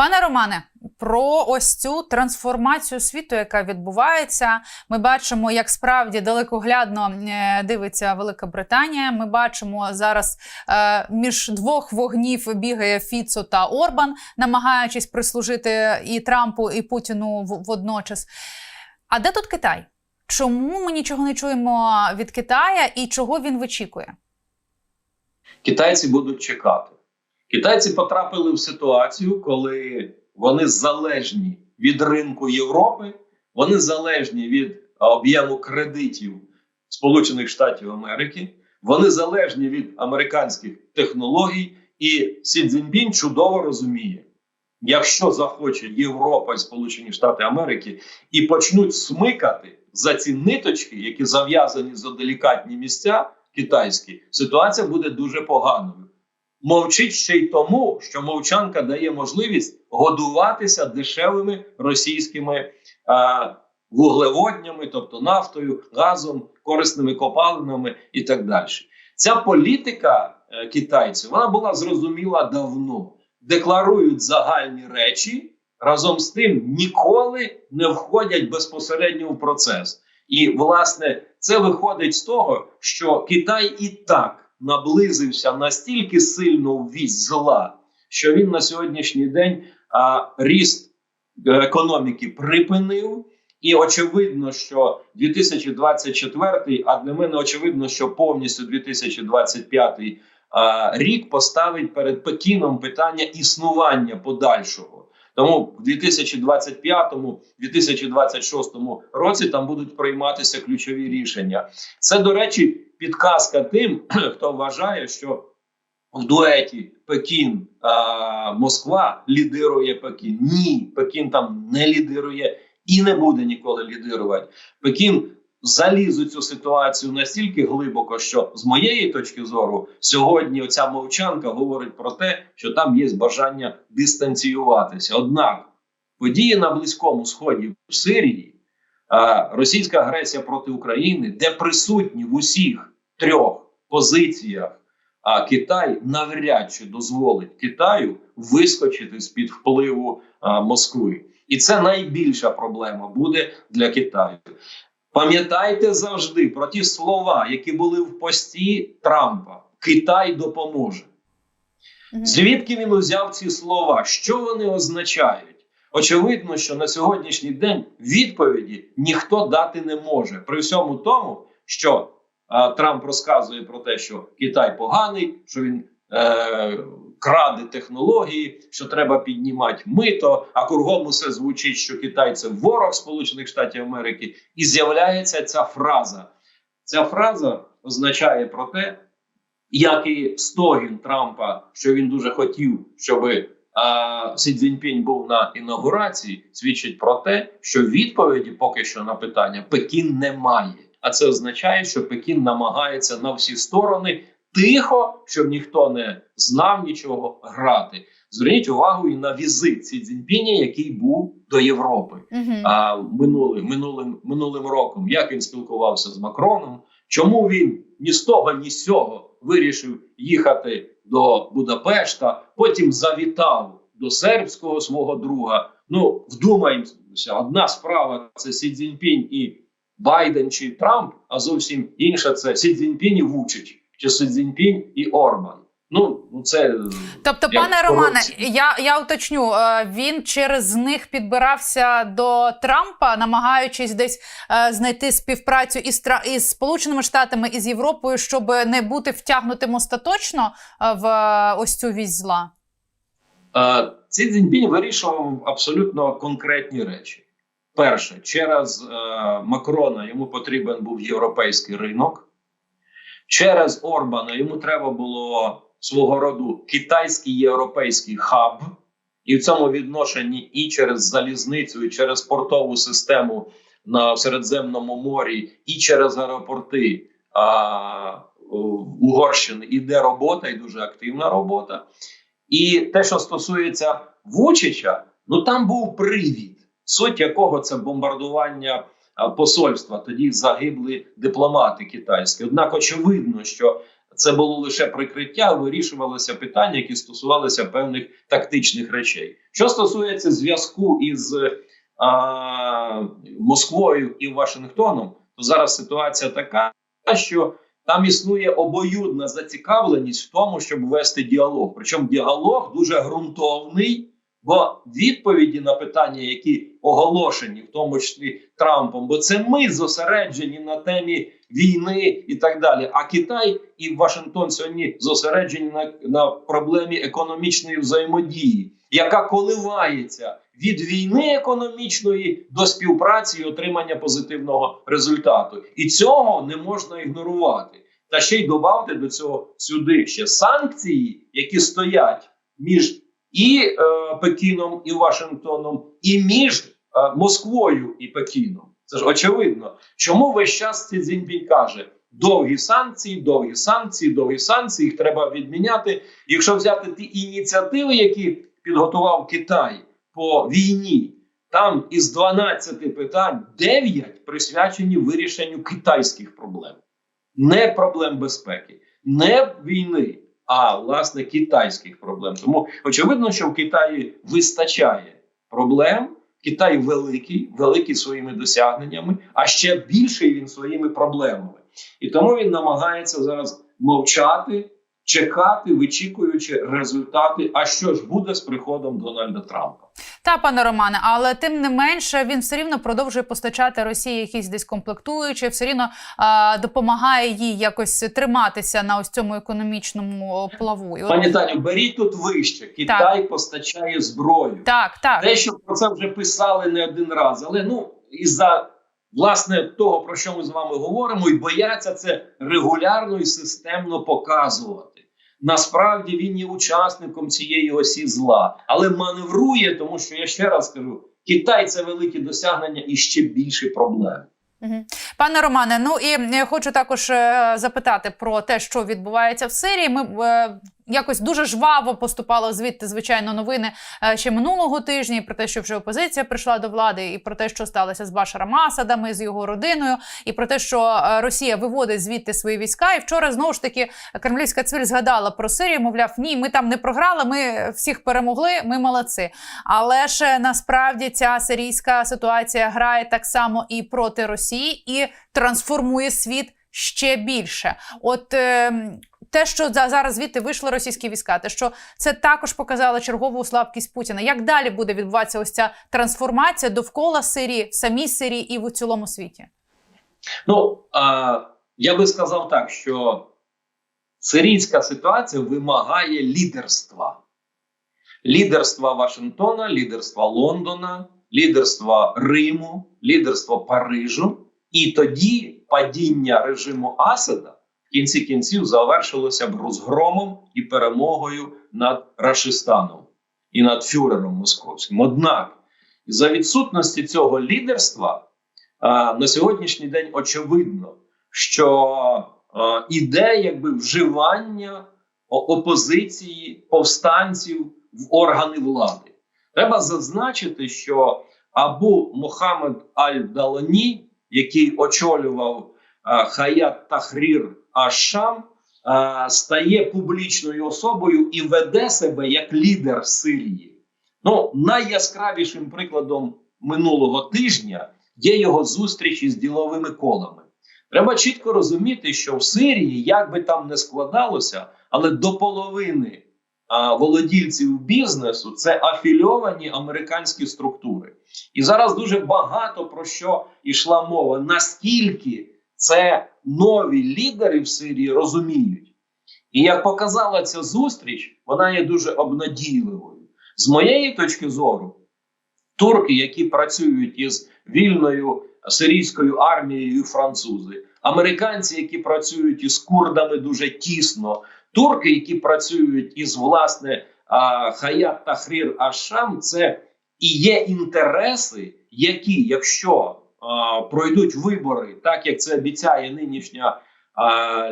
Пане Романе, про ось цю трансформацію світу, яка відбувається. Ми бачимо, як справді далекоглядно е, дивиться Велика Британія. Ми бачимо зараз е, між двох вогнів бігає Фіцо та Орбан, намагаючись прислужити і Трампу, і Путіну в- водночас. А де тут Китай? Чому ми нічого не чуємо від Китая і чого він вичікує? китайці будуть чекати. Китайці потрапили в ситуацію, коли вони залежні від ринку Європи, вони залежні від об'єму кредитів Сполучених Штатів Америки, вони залежні від американських технологій, і Сі Цзіньпінь чудово розуміє. Якщо захоче Європа і Сполучені Штати Америки і почнуть смикати за ці ниточки, які зав'язані за делікатні місця китайські, ситуація буде дуже поганою. Мовчить ще й тому, що мовчанка дає можливість годуватися дешевими російськими а, вуглеводнями, тобто нафтою, газом, корисними копалинами і так далі. Ця політика е, китайців вона була зрозуміла давно. Декларують загальні речі, разом з тим ніколи не входять безпосередньо в процес. І власне це виходить з того, що Китай і так наблизився настільки сильно в вісь зла, що він на сьогоднішній день а, ріст е, економіки припинив. І очевидно, що 2024, а для мене очевидно, що повністю 2025 а, рік поставить перед Пекіном питання існування подальшого. Тому в 2025-2026 році там будуть прийматися ключові рішення. Це, до речі, підказка тим, хто вважає, що в дуеті Пекін а, Москва лідирує Пекін. Ні, Пекін там не лідирує і не буде ніколи лідирувати. Пекін заліз у цю ситуацію настільки глибоко, що з моєї точки зору сьогодні оця мовчанка говорить про те, що там є бажання дистанціюватися. Однак події на близькому сході в Сирії, російська агресія проти України, де присутні в усіх трьох позиціях. А Китай навряд чи дозволить Китаю вискочити з під впливу а, Москви, і це найбільша проблема буде для Китаю. Пам'ятайте завжди про ті слова, які були в пості Трампа: Китай допоможе. Звідки він узяв ці слова? Що вони означають? Очевидно, що на сьогоднішній день відповіді ніхто дати не може. При всьому тому, що а, Трамп розказує про те, що Китай поганий, що він е, краде технології, що треба піднімати мито, а кругом усе звучить, що Китай це ворог Сполучених Штатів Америки, і з'являється ця фраза. Ця фраза означає про те, як і стогін Трампа, що він дуже хотів, щоб а, Сі Цзіньпінь був на інаугурації, свідчить про те, що відповіді поки що на питання Пекін не має. А це означає, що Пекін намагається на всі сторони тихо, щоб ніхто не знав нічого грати. Зверніть увагу і на візит Сі Цзіньпіня, який був до Європи Мгм. а, минулим, минулим, минулим роком, як він спілкувався з Макроном, чому він ні з того, ні з цього вирішив їхати до Будапешта, потім завітав до сербського свого друга. Ну, вдумаємося, одна справа це Сі Цзіньпінь і Байден чи Трамп, а зовсім інша це Сі Цзіньпінь і Вучич, чи Сі Цзіньпінь і Орбан. Ну, це Тобто, пане Романе, я, я уточню, е, він через них підбирався до Трампа, намагаючись десь е, знайти співпрацю із, із Сполученими Штатами і з Європою, щоб не бути втягнутим остаточно е, в ось цю вісь зла. Цей Цзіньпінь вирішував абсолютно конкретні речі. Перше, через Макрона йому потрібен був європейський ринок. Через Орбана йому треба було свого роду китайський європейський хаб, і в цьому відношенні і через залізницю, і через портову систему на Середземному морі, і через аеропорти а, Угорщини іде робота, і дуже активна робота. І те, що стосується Вучича, ну там був привід, суть якого це бомбардування посольства. Тоді загибли дипломати китайські. Однак, очевидно, що це було лише прикриття, вирішувалося питання, які стосувалися певних тактичних речей. Що стосується зв'язку із а, Москвою і Вашингтоном, то зараз ситуація така, що там існує обоюдна зацікавленість в тому, щоб вести діалог. Причому діалог дуже ґрунтовний. Бо відповіді на питання, які оголошені, в тому числі Трампом, бо це ми зосереджені на темі війни і так далі. А Китай і Вашингтон сьогодні зосереджені на, на проблемі економічної взаємодії, яка коливається від війни економічної до співпраці і отримання позитивного результату. І цього не можна ігнорувати. Та ще й додати до цього сюди ще санкції, які стоять між і е, Пекіном і Вашингтоном, і між е, Москвою і Пекіном. Це ж очевидно. Чому весь час Сі Цзіньпінь каже: довгі санкції, довгі санкції, довгі санкції, їх треба відміняти. Якщо взяти ті ініціативи, які підготував Китай по війні, там із 12 питань 9 присвячені вирішенню китайських проблем, не проблем безпеки, не війни а власне китайських проблем. Тому очевидно, що в Китаї вистачає проблем. Китай великий, великий своїми досягненнями, а ще більший він своїми проблемами. І тому він намагається зараз мовчати, чекати, вичікуючи результати. А що ж буде з приходом Дональда Трампа? Та, пане Романе, але тим не менше він все рівно продовжує постачати Росії якісь десь комплектуючі, все рівно а, допомагає їй якось триматися на ось цьому економічному плаву. Пані Таню, беріть тут вище. Китай постачає зброю. Так, так. Дещо про це вже писали не один раз, але ну із-за власне того, про що ми з вами говоримо, і бояться це регулярно і системно показувати. Насправді він є учасником цієї осі зла, але маневрує, тому що я ще раз кажу: Китай це великі досягнення і ще більше проблем. Пане Романе, ну і е, хочу також е, запитати про те, що відбувається в Сирії. Ми е, якось дуже жваво поступало звідти, звичайно, новини е, ще минулого тижня про те, що вже опозиція прийшла до влади, і про те, що сталося з Башаром Асадом з його родиною, і про те, що е, Росія виводить звідти свої війська. І вчора знову ж таки кремлівська цвіль згадала про Сирію. Мовляв, ні, ми там не програли, ми всіх перемогли, ми молодці. Але ж е, насправді ця сирійська ситуація грає так само і проти Росії, і трансформує світ ще більше. От е, те, що за- зараз звідти вийшли російські війська, те, що це також показало чергову слабкість Путіна. Як далі буде відбуватися ось ця трансформація довкола Сирії, в самій Сирії і в цілому світі? Ну а, я би сказав так, що сирійська ситуація вимагає лідерства. Лідерства Вашингтона, лідерства Лондона, лідерства Риму, лідерства Парижу. І тоді падіння режиму Асада в кінці кінців завершилося б розгромом і перемогою над Рашистаном і над фюрером московським. Однак, за відсутності цього лідерства, на сьогоднішній день очевидно, що іде якби вживання опозиції повстанців в органи влади. Треба зазначити, що Абу Мохамед Аль-Далані, який очолював Хаят Тахрір Аш-Шам, стає публічною особою і веде себе як лідер Сирії. Ну, найяскравішим прикладом минулого тижня є його зустріч із діловими колами. Треба чітко розуміти, що в Сирії, як би там не складалося, але до половини а, володільців бізнесу це афільовані американські структури. І зараз дуже багато про що йшла мова. Наскільки це нові лідери в Сирії розуміють. І як показала ця зустріч, вона є дуже обнадійливою. З моєї точки зору, турки, які працюють із вільною сирійською армією, французи, американці, які працюють із курдами дуже тісно, турки, які працюють із власне Хаят Тахрір Ашам, це і є інтереси, які, якщо пройдуть вибори, так як це обіцяє нинішня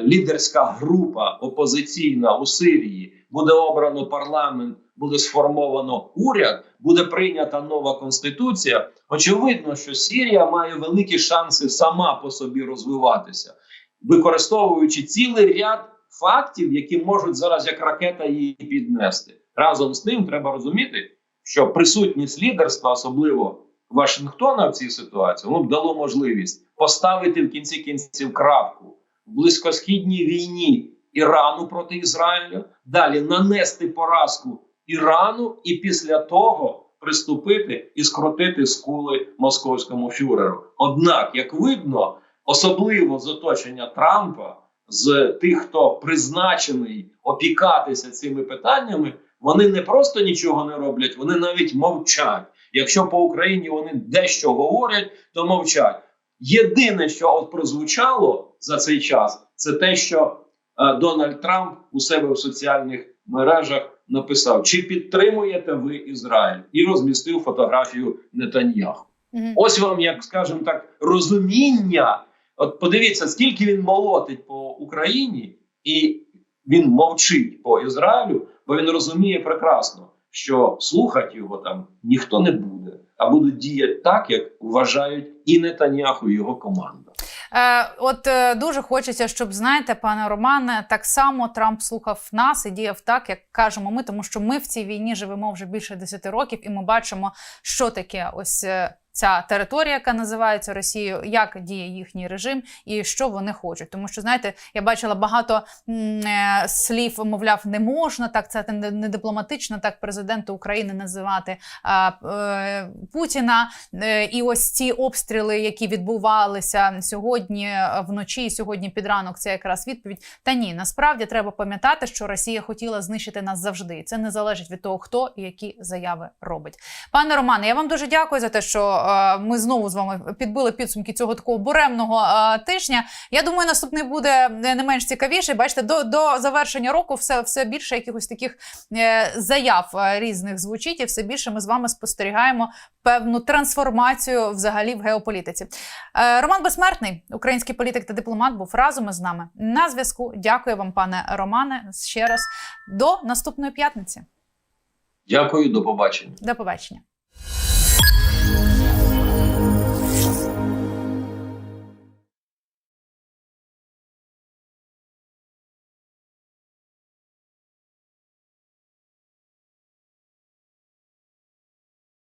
лідерська група опозиційна у Сирії, буде обрано парламент, буде сформовано уряд, буде прийнята нова конституція. Очевидно, що Сирія має великі шанси сама по собі розвиватися, використовуючи цілий ряд фактів, які можуть зараз як ракета її піднести. Разом з тим, треба розуміти, що присутність лідерства, особливо Вашингтона в цій ситуації, воно б дало можливість поставити в кінці кінців крапку в близькосхідній війні Ірану проти Ізраїля, далі нанести поразку Ірану і після того приступити і скрутити скули московському фюреру. Однак, як видно, особливо з оточення Трампа, з тих, хто призначений опікатися цими питаннями, вони не просто нічого не роблять, вони навіть мовчать. Якщо по Україні вони дещо говорять, то мовчать. Єдине, що от прозвучало за цей час, це те, що е, Дональд Трамп у себе в соціальних мережах написав: чи підтримуєте ви Ізраїль, і розмістив фотографію Нетаньяху. Мгм. Ось вам, як скажемо так, розуміння. От подивіться, скільки він молотить по Україні, і він мовчить по Ізраїлю, бо він розуміє прекрасно, що слухати його там ніхто не буде, а будуть діяти так, як вважають і Нетаняху, і його команда. Е, от е, дуже хочеться, щоб знаєте, пане Романе, так само Трамп слухав нас і діяв так, як кажемо ми, тому що ми в цій війні живемо вже більше 10 років, і ми бачимо, що таке ось. Ця територія, яка називається Росією, як діє їхній режим і що вони хочуть. Тому що знаєте, я бачила багато е, слів, мовляв, не можна так, це не, дипломатично, так президенту України називати а, е, Путіна. Е, і ось ці обстріли, які відбувалися сьогодні е, вночі, і сьогодні під ранок, це якраз відповідь. Та ні, насправді треба пам'ятати, що Росія хотіла знищити нас завжди. Це не залежить від того, хто і які заяви робить. Пане Романе, я вам дуже дякую за те, що ми знову з вами підбили підсумки цього такого буремного е, тижня. Я думаю, наступний буде е, не менш цікавіший. Бачите, до, до завершення року все, все більше якихось таких е, заяв е, різних звучить, і все більше ми з вами спостерігаємо певну трансформацію взагалі в геополітиці. Е, Роман Безсмертний, український політик та дипломат, був разом із нами на зв'язку. Дякую вам, пане Романе, ще раз. До наступної п'ятниці. Дякую, до побачення. До побачення.